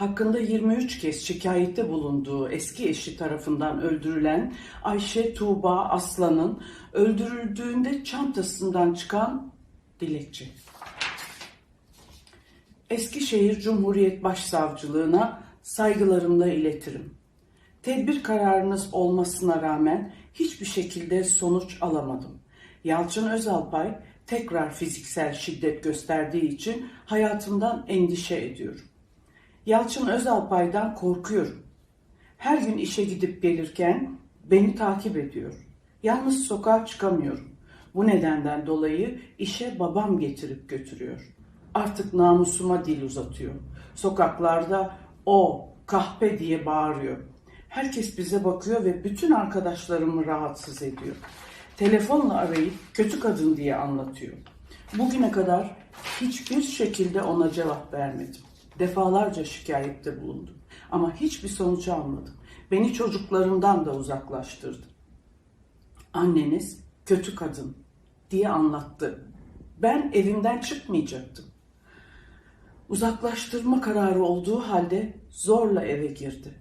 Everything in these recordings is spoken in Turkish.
hakkında 23 kez şikayette bulunduğu eski eşi tarafından öldürülen Ayşe Tuğba Aslan'ın öldürüldüğünde çantasından çıkan dilekçe. Eskişehir Cumhuriyet Başsavcılığına saygılarımla iletirim. Tedbir kararınız olmasına rağmen hiçbir şekilde sonuç alamadım. Yalçın Özalpay tekrar fiziksel şiddet gösterdiği için hayatımdan endişe ediyorum. Yalçın Özalpay'dan korkuyorum. Her gün işe gidip gelirken beni takip ediyor. Yalnız sokağa çıkamıyorum. Bu nedenden dolayı işe babam getirip götürüyor. Artık namusuma dil uzatıyor. Sokaklarda o kahpe diye bağırıyor. Herkes bize bakıyor ve bütün arkadaşlarımı rahatsız ediyor. Telefonla arayıp kötü kadın diye anlatıyor. Bugüne kadar hiçbir şekilde ona cevap vermedim. Defalarca şikayette bulundum. Ama hiçbir sonuç almadım. Beni çocuklarımdan da uzaklaştırdı. Anneniz kötü kadın diye anlattı. Ben evimden çıkmayacaktım. Uzaklaştırma kararı olduğu halde zorla eve girdi.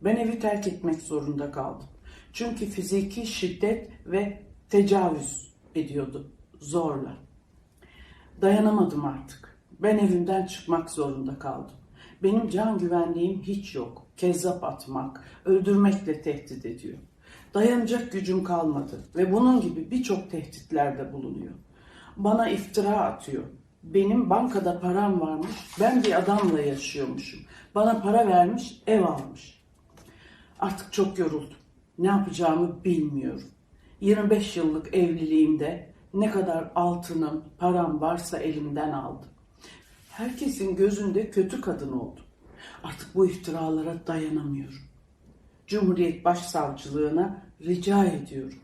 Ben evi terk etmek zorunda kaldım. Çünkü fiziki şiddet ve tecavüz ediyordu zorla. Dayanamadım artık. Ben evimden çıkmak zorunda kaldım. Benim can güvenliğim hiç yok. Kezzap atmak, öldürmekle tehdit ediyor. Dayanacak gücüm kalmadı ve bunun gibi birçok tehditlerde bulunuyor. Bana iftira atıyor. Benim bankada param varmış, ben bir adamla yaşıyormuşum. Bana para vermiş, ev almış. Artık çok yoruldum. Ne yapacağımı bilmiyorum. 25 yıllık evliliğimde ne kadar altınım, param varsa elimden aldı. Herkesin gözünde kötü kadın oldum. Artık bu iftiralara dayanamıyorum. Cumhuriyet Başsavcılığına rica ediyorum.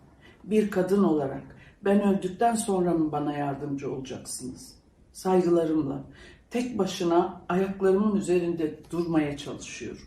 Bir kadın olarak ben öldükten sonra mı bana yardımcı olacaksınız? Saygılarımla tek başına ayaklarımın üzerinde durmaya çalışıyorum.